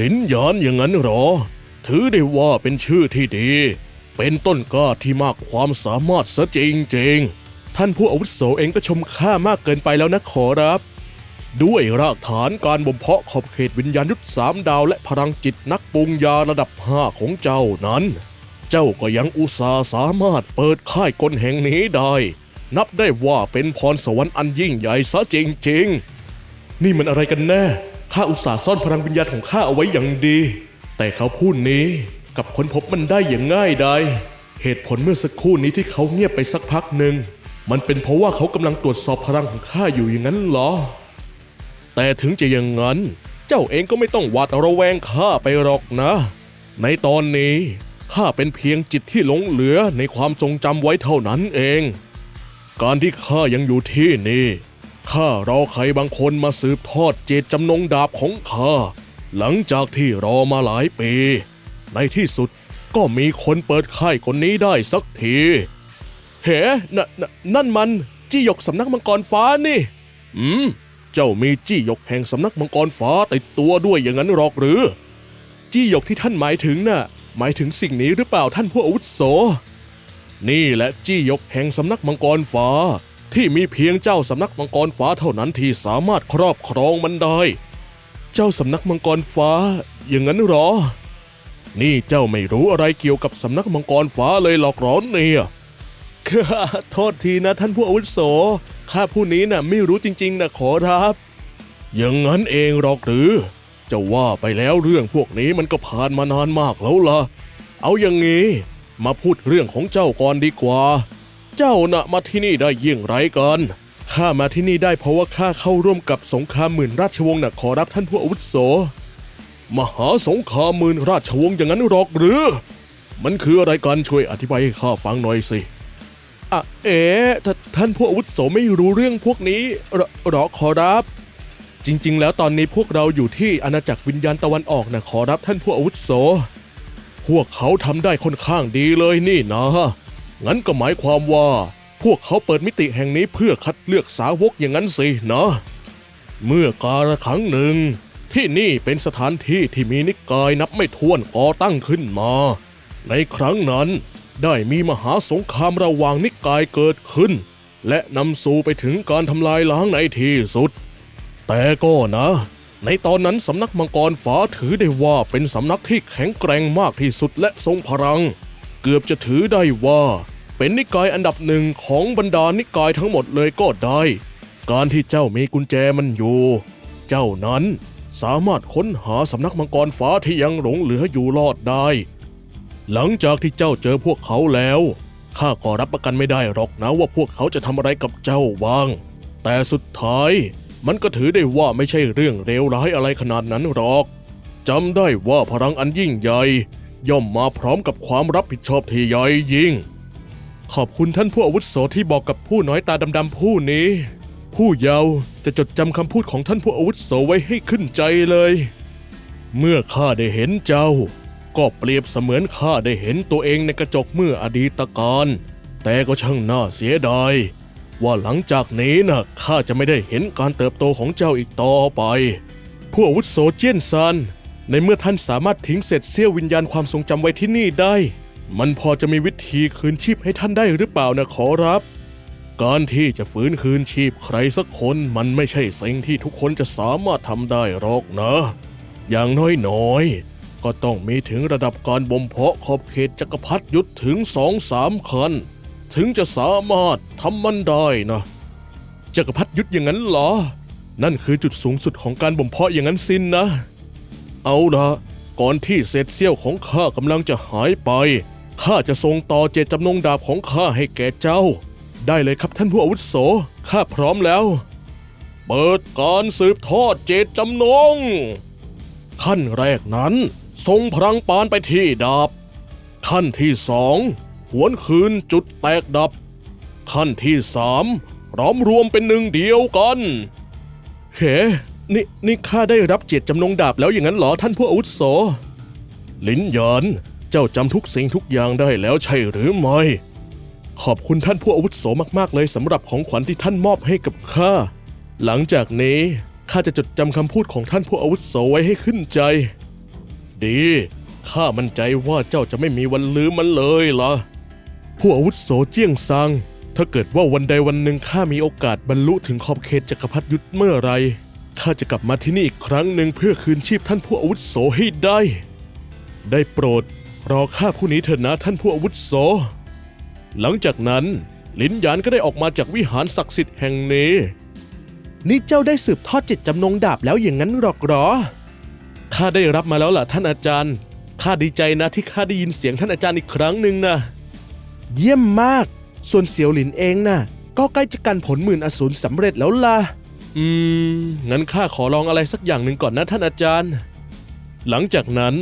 ลินหยานอย่างนั้นหรอ ถือได้ว่าเป็นชื่อที่ดี เป็นต้นกล้าที่มากความสามารถซะจริงๆ ท่านผู้อาวุโสเองก็ชมข้ามากเกินไปแล้วนะขอรับ ด้วยรากฐานการบ่มเพาะขอบเขตวิญญาณยุทธสามดาวและพลังจิตนักปรุงยาระดับห้าของเจ้านั้น เจ้าก็ยังอุตส่าห์สามารถเปิดค่ายกลแห่งนี้ได้ นับได้ว่าเป็นพรสวรรค์อันยิ่งใหญ่ซะจริงๆ นี่มันอะไรกันแน่ ข้าอุตส่าห์ซ่อนพลังวิญญาณของข้าเอาไว้อย่างดี แต่เขาพูดนี้กับค้นพบมันได้อย่างง่ายดายเหตุผลเมื่อสักครู่นี้ที่เขาเงียบไปสักพักหนึ่ง มันเป็นเพราะว่าเขากำลังตรวจสอบพลังของข้าอยู่อย่างนั้นเหรอ แต่ถึงจะอย่างนั้น เจ้าเองก็ไม่ต้องหวาดระแวงข้าไปหรอกนะ ในตอนนี้ข้าเป็นเพียงจิตที่หลงเหลือในความทรงจำไว้เท่านั้นเอง การที่ข้ายังอยู่ที่นี่ ข้ารอใครบางคนมาสืบทอดเจตจำนงดาบของข้า หลังจากที่รอมาหลายปี ในที่สุดก็มีคนเปิดค่ายคนนี้ได้สักทีเฮ้นนนั่นมันจี้หยกสำนักมังกรฟ้านี่ อืม เจ้ามีจี้หยกแห่งสำนักมังกรฟ้าติดตัวด้วยอย่างนั้นหรอกหรือ จี้หยกที่ท่านหมายถึงน่ะ หมายถึงสิ่งนี้หรือเปล่าท่านผู้อาวุโส นี่แหละจี้หยกแห่งสำนักมังกรฟ้า ที่มีเพียงเจ้าสำนักมังกรฟ้าเท่านั้นที่สามารถครอบครองมันได้ เจ้าสำนักมังกรฟ้า อย่างนั้นหรอ นี่เจ้าไม่รู้อะไรเกี่ยวกับสำนักมังกรฟ้าเลยหรอกหรอนเนี่ยโทษทีนะท่านผู้อาวุโส ข้าผู้นี้น่ะไม่รู้จริงๆนะขอรับ อย่างนั้นเองหรอกหรือ จะว่าไปแล้วเรื่องพวกนี้มันก็ผ่านมานานมากแล้วล่ะ เอาอย่างงี้ มาพูดเรื่องของเจ้าก่อนดีกว่า เจ้าน่ะมาที่นี่ได้ยิ่งไรกันข้ามาที่นี่ได้เพราะว่าข้าเข้าร่วมกับสงครามหมื่นราชวงศ์น่ะขอรับท่านผู้อาวุโส มหาสงครามหมื่นราชวงศ์อย่างนั้นหรอกหรือ มันคืออะไรกันช่วยอธิบายให้ข้าฟังหน่อยสิอะเอ๋ท่านผู้อาวุโสไม่รู้เรื่องพวกนี้หรอหรอขอรับ จริง ๆ แล้วตอนนี้พวกเราอยู่ที่อาณาจักรวิญญาณตะวันออกนะขอรับท่านผู้อาวุโส พวกเขาทำได้ค่อนข้างดีเลยนี่นะ งั้นก็หมายความว่า พวกเขาเปิดมิติแห่งนี้เพื่อคัดเลือกสาวกอย่างนั้นสินะ เมื่อกาลครั้งหนึ่ง ที่นี่เป็นสถานที่ที่มีนิกายนับไม่ถ้วนก่อตั้งขึ้นมา ในครั้งนั้นได้มีมหาสงครามระหว่างนิกายเกิดขึ้น และนำสู่ไปถึงการทำลายล้างในที่สุด แต่ก็นะ ในตอนนั้นสำนักมังกรฟ้าถือได้ว่าเป็นสำนักที่แข็งแกร่งมากที่สุดและทรงพลัง เกือบจะถือได้ว่า เป็นนิกายอันดับหนึ่งของบรรดานิกายทั้งหมดเลยก็ได้ การที่เจ้ามีกุญแจมันอยู่ เจ้านั้นสามารถค้นหาสำนักมังกรฟ้าที่ยังหลงเหลืออยู่รอดได้ หลังจากที่เจ้าเจอพวกเขาแล้วข้าก็รับประกันไม่ได้หรอกนะว่าพวกเขาจะทำอะไรกับเจ้าบ้าง แต่สุดท้ายมันก็ถือได้ว่าไม่ใช่เรื่องเลวร้ายอะไรขนาดนั้นหรอกจำได้ว่าพลังอันยิ่งใหญ่ ย่อมมาพร้อมกับความรับผิดชอบที่ใหญ่ยิ่ง ขอบคุณท่านผู้อาวุโสที่บอกกับผู้น้อยตาดำๆผู้นี้ ผู้เยาว์จะจดจำคำพูดของท่านผู้อาวุโสไว้ให้ขึ้นใจเลย เมื่อข้าได้เห็นเจ้า ก็เปรียบเสมือนข้าได้เห็นตัวเองในกระจกเมื่ออดีตการแต่ก็ช่างน่าเสียดายว่าหลังจากนี้นะข้าจะไม่ได้เห็นการเติบโตของเจ้าอีกต่อไป ผู้อาวุโสเจียนซัน ในเมื่อท่านสามารถทิ้งเศษเสี้ยววิญญาณความทรงจำไว้ที่นี่ได้ มันพอจะมีวิธีคืนชีพให้ท่านได้หรือเปล่านะขอรับ การที่จะฟื้นคืนชีพใครสักคนมันไม่ใช่สิ่งที่ทุกคนจะสามารถทำได้หรอกนะ อย่างน้อยๆ ก็ต้องมีถึงระดับการบ่มเพาะขอบเขตจักรพรรดิยุทธถึงสองสามคัน ถึงจะสามารถทำมันได้นะ จักรพรรดิยุทธอย่างนั้นเหรอ นั่นคือจุดสูงสุดของการบ่มเพาะอย่างนั้นสินนะ เอาละก่อนที่เศษเสี้ยวของข้ากำลังจะหายไป ข้าจะส่งต่อเจตจำนงดาบของข้าให้แก่เจ้า ได้เลยครับท่านผู้อาวุโส ข้าพร้อมแล้ว เปิดการสืบทอดเจตจำนง ขั้นแรกนั้นทรงพลังปานไปที่ดาบ ขั้นที่สองหวนคืนจุดแตกดับ ขั้นที่สามร้อมรวมเป็นหนึ่งเดียวกัน เฮ้ นี่นี่ข้าได้รับเจตจำนงดาบแล้วอย่างนั้นเหรอท่านผู้อาวุโสลินหยานเจ้าจำทุกสิ่งทุกอย่างได้แล้วใช่หรือไม่ ขอบคุณท่านผู้อาวุโสมาก ๆ เลยสำหรับของขวัญที่ท่านมอบให้กับข้า หลังจากนี้ข้าจะจดจำคำพูดของท่านผู้อาวุโสไว้ให้ขึ้นใจ ดีข้ามั่นใจว่าเจ้าจะไม่มีวันลืมมันเลยล่ะ ผู้อาวุโสเจี้ยงซัง ถ้าเกิดว่าวันใดวันหนึ่งข้ามีโอกาสบรรลุถึงขอบเขตจักรพรรดิยุทธเมื่อไร ข้าจะกลับมาที่นี่อีกครั้งหนึ่งเพื่อคืนชีพท่านผู้อาวุโสให้ได้ ได้โปรดรอข้าผู้นี้เถิดนะท่านผู้อาวุโส หลังจากนั้น ลินหยานก็ได้ออกมาจากวิหารศักดิ์สิทธิ์แห่งนี้ นี่เจ้าได้สืบทอดจิตจำนงดาบแล้วอย่างนั้นหรอกหรอ ข้าได้รับมาแล้วล่ะท่านอาจารย์ ข้าดีใจนะที่ข้าได้ยินเสียงท่านอาจารย์อีกครั้งหนึ่งนะ เยี่ยมมาก ส่วนเสี่ยวหลินเองน่ะ ก็ใกล้จะกันผลหมื่นอสูรสำเร็จแล้วล่ะ อืม งั้นข้าขอลองอะไรสักอย่างหนึ่งก่อนนะท่านอาจารย์ หลังจากนั้น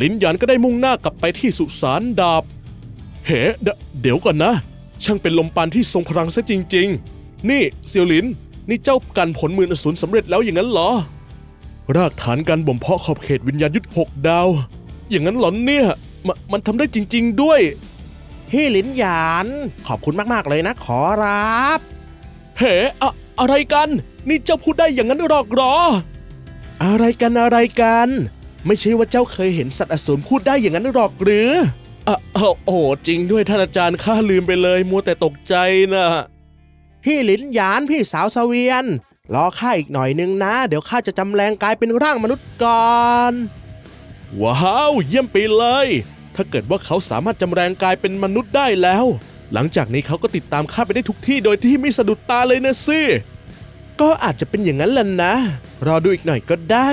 ลินหยานก็ได้มุ่งหน้ากลับไปที่สุสานดาบ เฮ้เดเดี๋ยวก่อนนะ ช่างเป็นลมปานที่ทรงพลังซะจริง ๆ นี่เซียวหลิน นี่เจ้ากันผลหมื่นอสูรสำเร็จแล้วอย่างนั้นเหรอ รากฐานการบ่มเพาะขอบเขตวิญญาณยุทธหกดาว อย่างนั้นเหรอเนี่ยมมันทำได้จริง ๆ ด้วยพี่หลินหยาน ขอบคุณมาก ๆ เลยนะขอรับ เฮ้อะอะไรกัน นี่เจ้าพูดได้อย่างนั้นหรอกเหรอ อะไรกันอะไรกัน ไม่ใช่ว่าเจ้าเคยเห็นสัตว์อสูรพูดได้อย่างนั้นหรอกหรืออะอ้าวโอ้โหจริงด้วยท่านอาจารย์ข้าลืมไปเลยมัวแต่ตกใจนะพี่หลินหยานพี่สาวเสวียน รอข้าอีกหน่อยนึงนะ เดี๋ยวข้าจะจำแรงกายเป็นร่างมนุษย์ก่อน ว้าว เยี่ยมไปเลย ถ้าเกิดว่าเขาสามารถจำแรงกายเป็นมนุษย์ได้แล้ว หลังจากนี้เขาก็ติดตามข้าไปได้ทุกที่โดยที่ไม่สะดุดตาเลยนะสิ ก็อาจจะเป็นอย่างนั้นแหละนะ รอดูอีกหน่อยก็ได้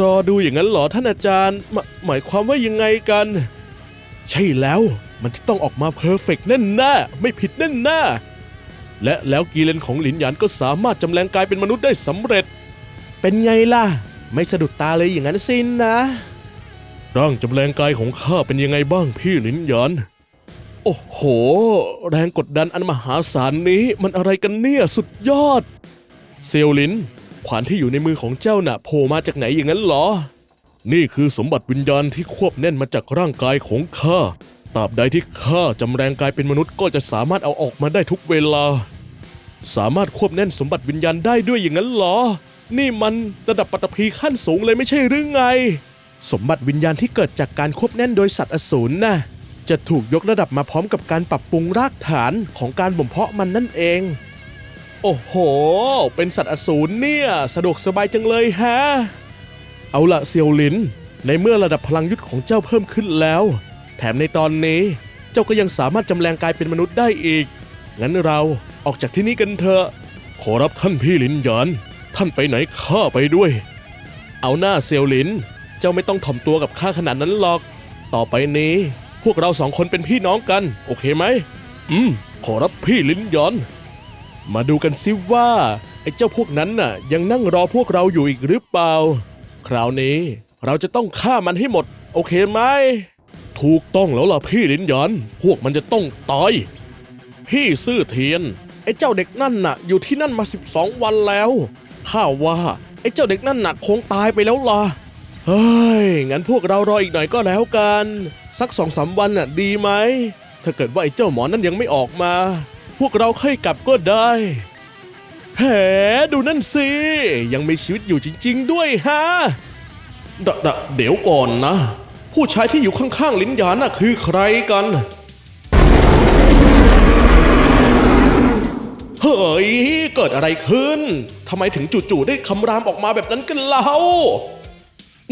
รอดูอย่างนั้นเหรอท่านอาจารย์หมหมายความว่ายังไงกัน ใช่แล้ว มันจะต้องออกมาเพอร์เฟกต์แน่นหน้าไม่ผิดแน่นหน้าและแล้วกีเลนของหลินหยานก็สามารถจำแรงกายเป็นมนุษย์ได้สำเร็จ เป็นไงล่ะ ไม่สะดุดตาเลยอย่างนั้นสินนะ ร่างจำแรงกายของข้าเป็นยังไงบ้างพี่หลินหยาน โอ้โห แรงกดดันอันมหาศาลนี้มันอะไรกันเนี่ยสุดยอด เซียวลิน ขวานที่อยู่ในมือของเจ้าน่ะโผล่มาจากไหนอย่างนั้นเหรอ นี่คือสมบัติวิญญาณที่ควบแน่นมาจากร่างกายของข้าตราบใดที่ข้าจำแรงกายเป็นมนุษย์ก็จะสามารถเอาออกมาได้ทุกเวลา สามารถควบแน่นสมบัติวิญญาณได้ด้วยอย่างนั้นเหรอ นี่มันระดับปัตตภีขั้นสูงเลยไม่ใช่หรือไง สมบัติวิญญาณที่เกิดจากการควบแน่นโดยสัตว์อสูรน่ะจะถูกยกระดับมาพร้อมกับการปรับปรุงรากฐานของการบ่มเพาะมันนั่นเอง โอ้โห เป็นสัตว์อสูรเนี่ย สะดวกสบายจังเลยฮะ เอาละเซียวลิน ในเมื่อระดับพลังยุทธของเจ้าเพิ่มขึ้นแล้ว แถมในตอนนี้ เจ้าก็ยังสามารถจำแรงกายเป็นมนุษย์ได้อีก งั้นเราออกจากที่นี่กันเถอะ ขอรับท่านพี่ลินหยาน ท่านไปไหนข้าไปด้วย เอาหน้าเซียวลิน เจ้าไม่ต้องถ่อมตัวกับข้าขนาดนั้นหรอก ต่อไปนี้ พวกเราสองคนเป็นพี่น้องกัน โอเคไหม อืม ขอรับพี่ลินหยอน มาดูกันซิว่า ไอ้เจ้าพวกนั้นน่ะ ยังนั่งรอพวกเราอยู่อีกหรือเปล่า คราวนี้เราจะต้องฆ่ามันให้หมด โอเคไหม ถูกต้องแล้วล่ะพี่ลินยอน พวกมันจะต้องตาย พี่ซื่อเทียน ไอ้เจ้าเด็กนั่นน่ะ อยู่ที่นั่นมา 12 วันแล้ว ข้าว่า ไอ้เจ้าเด็กนั่นน่ะคงตายไปแล้วล่ะ เฮ้ย งั้นพวกเรารออีกหน่อยก็แล้วกัน สักสองสามวันน่ะดีไหม ถ้าเกิดว่าไอ้เจ้าหมอนั้นยังไม่ออกมา วกเราค่อยกลับก็ได้แหดูนั่นสิ ยังมีชีวิตอยู่จริง ๆ ด้วยฮะดะดะเดี๋ยวก่อนนะ ผู้ชายที่อยู่ข้างๆลิ้นยาน่ะคือใครกัน เฮ้ย เกิดอะไรขึ้นทำไมถึงจู่ๆได้คำรามออกมาแบบนั้นกันเล่า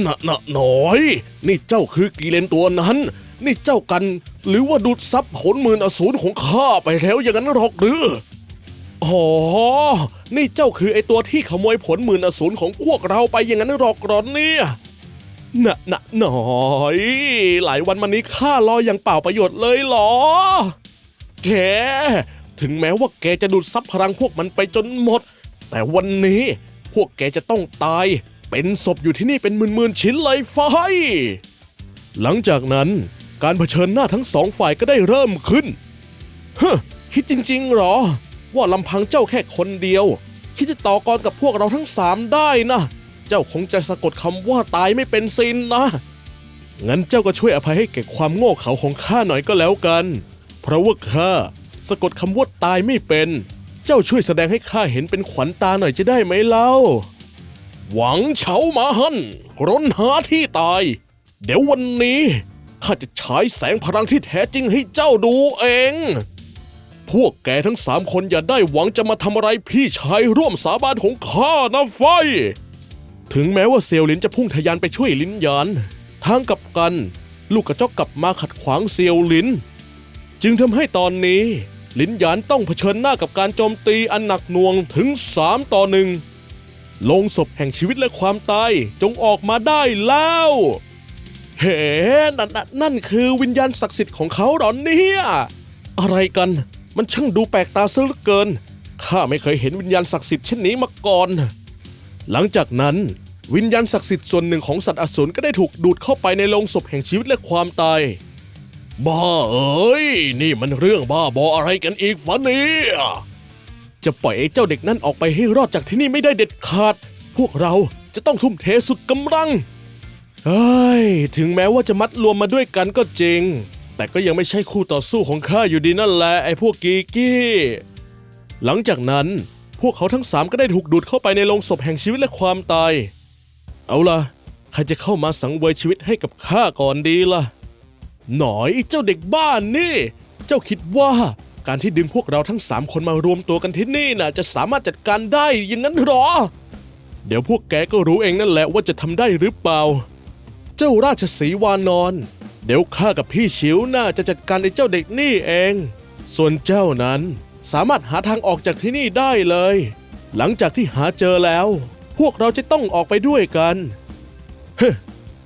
น่ะน่ะน้อย นี่เจ้าคือกีเลนตัวนั้น นี่เจ้ากัน หรือว่าดูดซับผลหมื่นอสูรของข้าไปแล้วอย่างนั้นหรอกหรืออ๋อ นี่เจ้าคือไอตัวที่ขโมยผลหมื่นอสูรของพวกเราไปอย่างนั้นหรอกหรอเนี่ยน่ะน่ะหน่อย หลายวันมานี้ข้ารออย่างเปล่าประโยชน์เลยหรอ แก ถึงแม้ว่าแกจะดูดซับพลังพวกมันไปจนหมด แต่วันนี้พวกแกจะต้องตาย เป็นศพอยู่ที่นี่เป็นหมื่นๆชิ้นเลยไฟหลังจากนั้น การเผชิญหน้าทั้งสองฝ่ายก็ได้เริ่มขึ้นเฮ้อคิดจริงๆหรอ ว่าลำพังเจ้าแค่คนเดียว คิดจะต่อกรกับพวกเราทั้งสามได้นะ เจ้าคงจะสะกดคำว่าตายไม่เป็นซินนะ งั้นเจ้าก็ช่วยอภัยให้แก่ความโง่เขลาของข้าหน่อยก็แล้วกัน เพราะว่าข้าสะกดคำว่าตายไม่เป็น เจ้าช่วยแสดงให้ข้าเห็นเป็นขวัญตาหน่อยจะได้ไหมเล่า หวังเฉาหมาหันร้นหาที่ตาย เดี๋ยววันนี้ ข้าจะฉายแสงพลังที่แท้จริงให้เจ้าดูเอง พวกแกทั้งสามคนอย่าได้หวังจะมาทำอะไรพี่ชายร่วมสาบานของข้านะไฟ ถึงแม้ว่าเซียวลินจะพุ่งทะยานไปช่วยลินหยาน ทางกลับกัน ลูกกระจอกกลับมาขัดขวางเซียวลิน จึงทำให้ตอนนี้ ลินหยานต้องเผชิญหน้ากับการโจมตีอันหนักหน่วงถึง 3 ต่อหนึ่งลงศพแห่งชีวิตและความตายจงออกมาได้แล้ว เฮ้นั่นนั่นนั่นคือวิญญาณศักดิ์สิทธิ์ของเขาหรอเนี่ย อะไรกัน มันช่างดูแปลกตาซะเหลือเกิน ข้าไม่เคยเห็นวิญญาณศักดิ์สิทธิ์เช่นนี้มาก่อน หลังจากนั้น วิญญาณศักดิ์สิทธิ์ส่วนหนึ่งของสัตว์อสูรก็ได้ถูกดูดเข้าไปในโลงศพแห่งชีวิตและความตาย บ้าเอ้ย นี่มันเรื่องบ้าบออะไรกันอีกฟะเนี่ยจะปล่อยไอ้เจ้าเด็กนั่นออกไปให้รอดจากที่นี่ไม่ได้เด็ดขาด พวกเราจะต้องทุ่มเทสุดกำลัง เฮ้ย ถึงแม้ว่าจะมัดรวมมาด้วยกันก็จริง แต่ก็ยังไม่ใช่คู่ต่อสู้ของข้าอยู่ดีนั่นแหละไอ้พวกกีกี้ หลังจากนั้นพวกเขาทั้งสามก็ได้ถูกดูดเข้าไปในโลงศพแห่งชีวิตและความตาย เอาล่ะ ใครจะเข้ามาสังเวยชีวิตให้กับข้าก่อนดีล่ะ หน่อยเจ้าเด็กบ้านนี่ เจ้าคิดว่าการที่ดึงพวกเราทั้งสามคนมารวมตัวกันที่นี่น่ะ จะสามารถจัดการได้อย่างนั้นหรอ เดี๋ยวพวกแกก็รู้เองนั่นแหละว่าจะทำได้หรือเปล่า เจ้าราชสีวานอน เดี๋ยวข้ากับพี่ชิวน่าจะจัดการไอ้เจ้าเด็กนี่เอง ส่วนเจ้านั้นสามารถหาทางออกจากที่นี่ได้เลย หลังจากที่หาเจอแล้ว พวกเราจะต้องออกไปด้วยกันเฮ้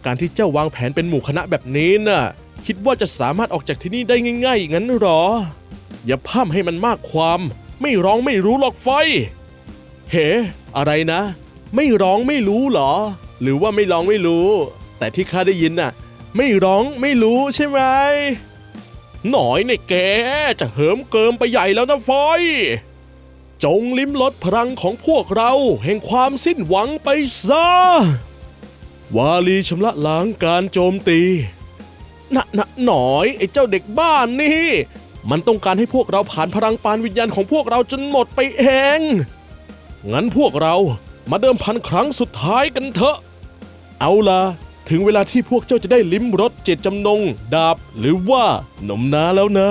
การที่เจ้าวางแผนเป็นหมู่คณะแบบนี้น่ะ คิดว่าจะสามารถออกจากที่นี่ได้ง่ายๆอย่างนั้นหรอ อย่าพร่ำให้มันมากความ ไม่ร้องไม่รู้หรอกไฟ เฮ้ อะไรนะ ไม่ร้องไม่รู้เหรอ หรือว่าไม่ร้องไม่รู้ แต่ที่ข้าได้ยินน่ะ ไม่ร้องไม่รู้ใช่ไหม หน่อยในแกจะเหิมเกิมไปใหญ่แล้วนะไฟจงลิ้มรสพลังของพวกเราแห่งความสิ้นหวังไปซะ วาลีชำระล้างการโจมตีนะนะหน่อยไอ้เจ้าเด็กบ้านนี่ มันต้องการให้พวกเราผ่านพลังปานวิญญาณของพวกเราจนหมดไปเอง งั้นพวกเรามาเดิมพันครั้งสุดท้ายกันเถอะ เอาล่ะ ถึงเวลาที่พวกเจ้าจะได้ลิ้มรสเจตจำนง ดาบ หรือว่าหนมนาแล้วนะ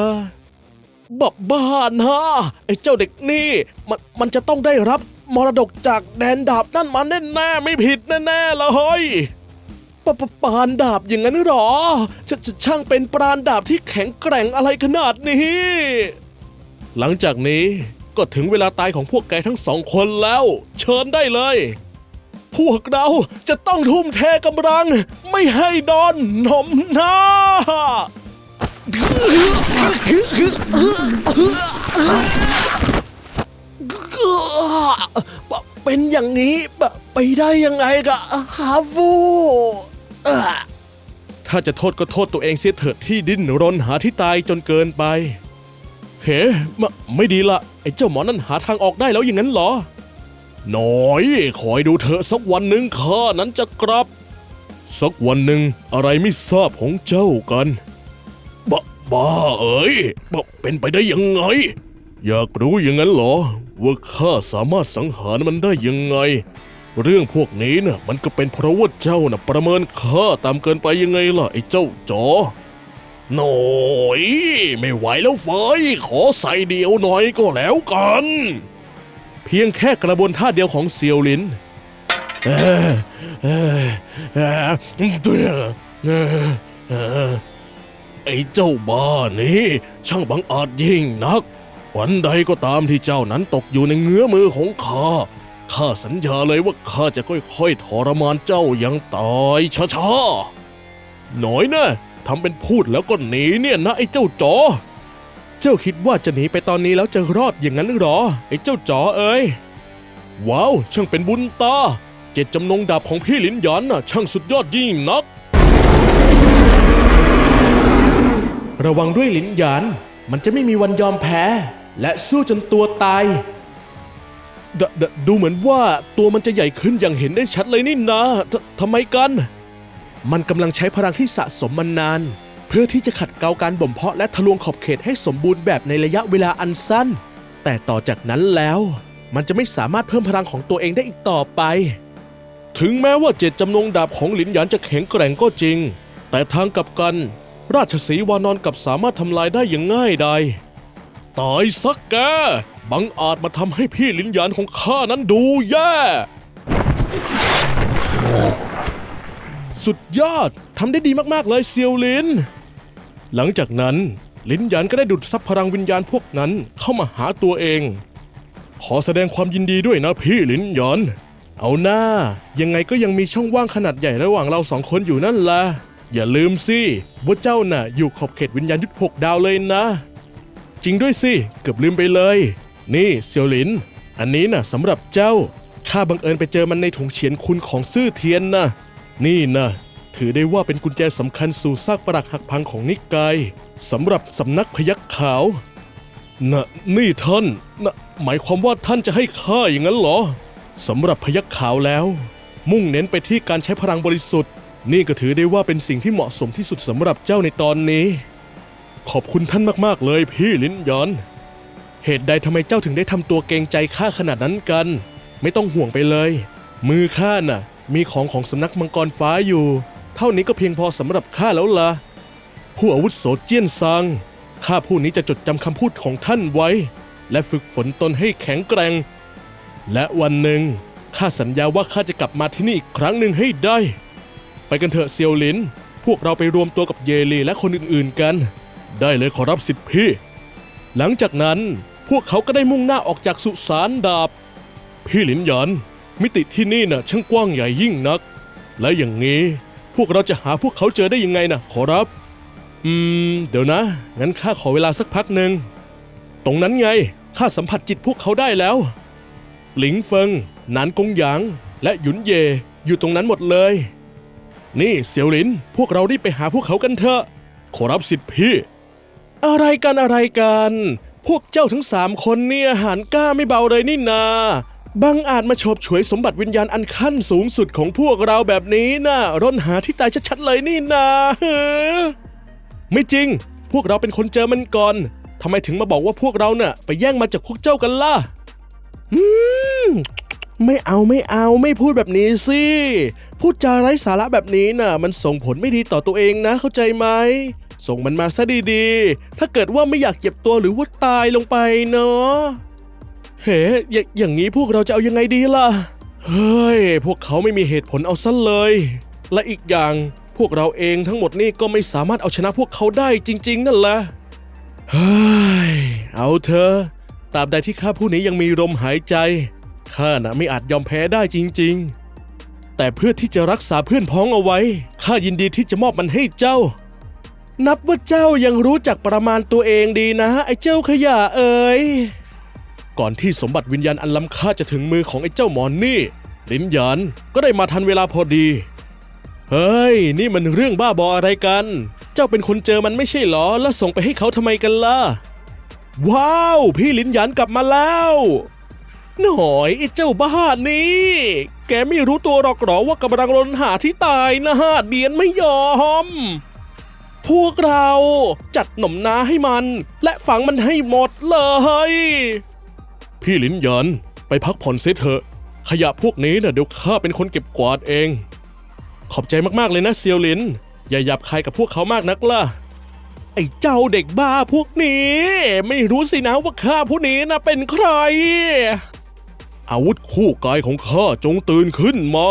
บับบ้านฮะไอ้เจ้าเด็กนี่ มันมันจะต้องได้รับมรดกจากแดนดาบนั่นมาแน่ๆไม่ผิดแน่ๆเลยเฮ้ยปะปะปานดาบอย่างนั้นหรอชชช่างเป็นปราณดาบที่แข็งแกร่งอะไรขนาดนี้ หลังจากนี้ก็ถึงเวลาตายของพวกแกทั้งสองคนแล้ว เชิญได้เลย พวกเราจะต้องทุ่มเทกำลัง ไม่ให้ดอนหนมหน้า เป็นอย่างนี้ไปได้ยังไงกะฮาฟูถ้าจะโทษก็โทษตัวเองเสียเถิดที่ดิ้นรนหาที่ตายจนเกินไป เฮ้มไม่ดีละไอ้เจ้าหมอนั่นหาทางออกได้แล้วอย่างนั้นเหรอ หน่อยคอยดูเถอะสักวันหนึ่งข้านั้นจะกลับ สักวันหนึ่งอะไรไม่ทราบของเจ้ากันบ้าบ้าเอ้ยบ้าเป็นไปได้ยังไง อยากรู้อย่างนั้นเหรอ ว่าข้าสามารถสังหารมันได้ยังไง เรื่องพวกนี้น่ะมันก็เป็นเพราะว่าเจ้าน่ะประเมินข้าตามเกินไปยังไงล่ะไอ้เจ้าจอหน่อย ไม่ไหวแล้วเฟยขอใส่เดียวหน่อยก็แล้วกัน เพียงแค่กระบวนท่าเดียวของเซียวลินเออเออไอ้เจ้าบ้านี่ช่างบังอาจยิ่งนัก วันใดก็ตามที่เจ้านั้นตกอยู่ในเงื้อมือของข้าข้าสัญญาเลยว่าข้าจะค่อยๆทรมานเจ้าอย่างตายช้าๆหน่อยนะทำเป็นพูดแล้วก็หนีเนี่ยนะไอ้เจ้าจอ เจ้าคิดว่าจะหนีไปตอนนี้แล้วจะรอดอย่างนั้นหรอ ไอ้เจ้าจ๋อเอ้ย ว้าว ช่างเป็นบุญตา เจ็ดจำนงดาบของพี่หลินหยานน่ะช่างสุดยอดยิ่งนัก ระวังด้วยหลินหยานมันจะไม่มีวันยอมแพ้ และสู้จนตัวตายดดดูเหมือนว่าตัวมันจะใหญ่ขึ้นอย่างเห็นได้ชัดเลยนี่นะททำไมกัน มันกำลังใช้พลังที่สะสมมานาน พื่อที่จะขัดเกลาการบ่มเพาะและทะลวงขอบเขตให้สมบูรณ์แบบในระยะเวลาอันสั้น แต่ต่อจากนั้นแล้ว มันจะไม่สามารถเพิ่มพลังของตัวเองได้อีกต่อไป ถึงแม้ว่าเจตจำนงดาบของหลินหยานจะแข็งแกร่งก็จริง แต่ทางกลับกัน ราชสีวานอนกับสามารถทำลายได้อย่างง่ายดายตายสักแกบังอาจมาทำให้พี่ลินหยานของข้านั้นดูแย่ สุดยอดทำได้ดีมาก ๆ เลยเซียวลิน หลังจากนั้น ลินหยานก็ได้ดูดซับพลังวิญญาณพวกนั้นเข้ามาหาตัวเอง ขอแสดงความยินดีด้วยนะพี่ลินหยานเอาหน้า ยังไงก็ยังมีช่องว่างขนาดใหญ่ระหว่างเราสองคนอยู่นั่นละอย่าลืมสิว่าเจ้าน่ะอยู่ขอบเขตวิญญาณยุทธหกดาวเลยนะ จริงด้วยสิ เกือบลืมไปเลย นี่เซียวหลิน อันนี้น่ะสำหรับเจ้าข้าบังเอิญไปเจอมันในถุงเฉียนคุณของซื่อเทียนนะนี่นะ ถือได้ว่าเป็นกุญแจสำคัญสู่ซากปรักหักพังของนิกายสำหรับสำนักพยัคฆ์ขาวนะนี่ท่านนะหมายความว่าท่านจะให้ข้าอย่างนั้นเหรอสำหรับพยัคฆ์ขาวแล้ว มุ่งเน้นไปที่การใช้พลังบริสุทธิ์ นี่ก็ถือได้ว่าเป็นสิ่งที่เหมาะสมที่สุดสำหรับเจ้าในตอนนี้ ขอบคุณท่านมากๆเลยพี่ลิ้นยอน เหตุใดทำไมเจ้าถึงได้ทำตัวเกรงใจข้าขนาดนั้นกัน ไม่ต้องห่วงไปเลย มือข้าน่ะ มีของของสำนักมังกรฟ้าอยู่ เท่านี้ก็เพียงพอสำหรับข้าแล้วล่ะ ผู้อาวุโสเจี้ยนซัง ข้าผู้นี้จะจดจำคำพูดของท่านไว้ และฝึกฝนตนให้แข็งแกร่ง และวันหนึ่งข้าสัญญาว่าข้าจะกลับมาที่นี่อีกครั้งหนึ่งให้ได้ ไปกันเถอะเซียวหลิน พวกเราไปรวมตัวกับเยลีและคนอื่นๆกัน ได้เลยขอรับสิทธิ์พี่ หลังจากนั้นพวกเขาก็ได้มุ่งหน้าออกจากสุสานดาบ พี่หลินหยานมิติที่นี่น่ะช่างกว้างใหญ่ยิ่งนัก และอย่างนี้ พวกเราจะหาพวกเขาเจอได้ยังไงนะขอรับ อืม เดี๋ยวนะ งั้นข้าขอเวลาสักพักหนึ่ง ตรงนั้นไง ข้าสัมผัสจิตพวกเขาได้แล้ว หลิงเฟิงหนานกงหยาง และหยุนเย่อยู่ตรงนั้นหมดเลย นี่เสี่ยวหลิน พวกเรารีบไปหาพวกเขากันเถอะ ขอรับสิทธิ์พี่ อะไรกันอะไรกัน พวกเจ้าทั้งสามคนเนี่ยหารกล้าไม่เบาเลยนี่นา บังอาจมาโฉบฉวยสมบัติวิญญาณอันขั้นสูงสุดของพวกเราแบบนี้นะร่นหาที่ตายชัดๆเลยนี่นาเฮ้อไม่จริง พวกเราเป็นคนเจอมันก่อนทำไมถึงมาบอกว่าพวกเราเน่ะ ไปแย่งมาจากพวกเจ้ากันล่ะอืมไม่เอาไม่เอาไม่พูดแบบนี้สิพูดจาไร้สาระแบบนี้น่ะ มันส่งผลไม่ดีต่อตัวเองนะ เข้าใจไหมส่งมันมาซะดีๆ ถ้าเกิดว่าไม่อยากเจ็บตัวหรือว่าตายลงไปเนาะ เฮ้ยอย่างนี้พวกเราจะเอายังไงดีล่ะ เฮ้ย พวกเขาไม่มีเหตุผลเอาซะเลย และอีกอย่างพวกเราเองทั้งหมดนี่ก็ไม่สามารถเอาชนะพวกเขาได้จริง ๆ นั่นแหละ เฮ้ย เอาเถอะตราบใดที่ข้าผู้นี้ยังมีลมหายใจ ข้าน่ะไม่อาจยอมแพ้ได้จริง ๆ แต่เพื่อที่จะรักษาเพื่อนพ้องเอาไว้ ข้ายินดีที่จะมอบมันให้เจ้า นับว่าเจ้ายังรู้จักประมาณตัวเองดีนะ ไอ้เจ้าขยะเอ๋ย ก่อนที่สมบัติวิญญาณอันล้ำค่าจะถึงมือของไอ้เจ้าหมอนนี่ ลินหยานก็ได้มาทันเวลาพอดี เฮ้ย นี่มันเรื่องบ้าบออะไรกัน เจ้าเป็นคนเจอมันไม่ใช่หรอ แล้วส่งไปให้เขาทำไมกันล่ะ ว้าว พี่ลินหยานกลับมาแล้ว หน่อยไอ้เจ้าบ้านี่ แกไม่รู้ตัวหรอกหรอว่ากำลังรนหาที่ตายนะฮะเดียนไม่ยอมพวกเราจัดหน่มนาให้มัน และฝังมันให้หมดเลย พี่ลินหยานไปพักผ่อนเสียเถอะ ขยะพวกนี้นะ่ะเดี๋ยวข้าเป็นคนเก็บกวาดเอง ขอบใจมากๆเลยนะเซียวลิน อย่าหยาบคายกับพวกเขามากนักล่ะ ไอ้เจ้าเด็กบ้าพวกนี้ ไม่รู้สินะว่าข้าผู้นี้นะเป็นใคร อาวุธคู่กายของข้าจงตื่นขึ้นมา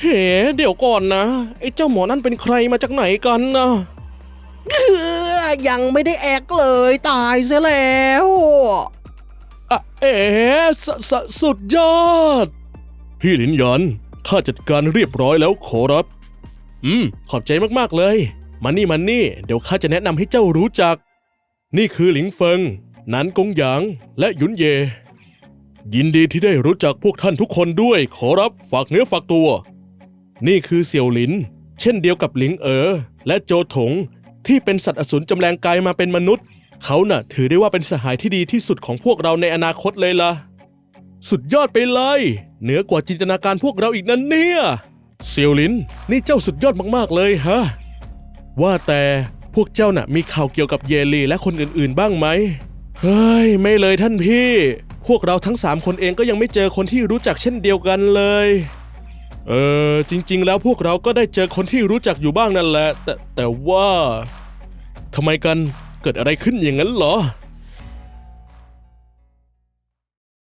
เฮ้เดี๋ยวก่อนนะ ไอ้เจ้าหมอนั่นเป็นใครมาจากไหนกันนะยังไม่ได้แอกเลยตายเสียแล้ว เอ๋สสสุดยอด พี่หลินหยานข้าจัดการเรียบร้อยแล้วขอรับ อืม ขอบใจมากๆเลยมานี่มานี่ เดี๋ยวข้าจะแนะนำให้เจ้ารู้จัก นี่คือหลิงเฟิงหนานกงหยาง และหยุนเย ยินดีที่ได้รู้จักพวกท่านทุกคนด้วย ขอรับฝากเนื้อฝากตัว นี่คือเสี่ยวหลิน เช่นเดียวกับหลิงเอ๋อและโจถงที่เป็นสัตว์อสูรจำแรงกายมาเป็นมนุษย์ เขาน่ะ ถือได้ว่าเป็นสหายที่ดีที่สุดของพวกเราในอนาคตเลยล่ะ สุดยอดไปเลย เหนือกว่าจินตนาการพวกเราอีกนั่นเนี่ยเซียวลิน นี่เจ้าสุดยอดมากๆเลยฮะ ว่าแต่พวกเจ้าน่ะ มีข่าวเกี่ยวกับเยลีและคนอื่นๆบ้างไหม เฮ้ย ไม่เลยท่านพี่ พวกเราทั้งสามคนเองก็ยังไม่เจอคนที่รู้จักเช่นเดียวกันเลย เออจริง ๆ แล้วพวกเราก็ได้เจอคนที่รู้จักอยู่บ้างนั่นแหละ แต่แต่ว่าทำไมกัน เกิดอะไรขึ้นอย่างนั้นเหรอ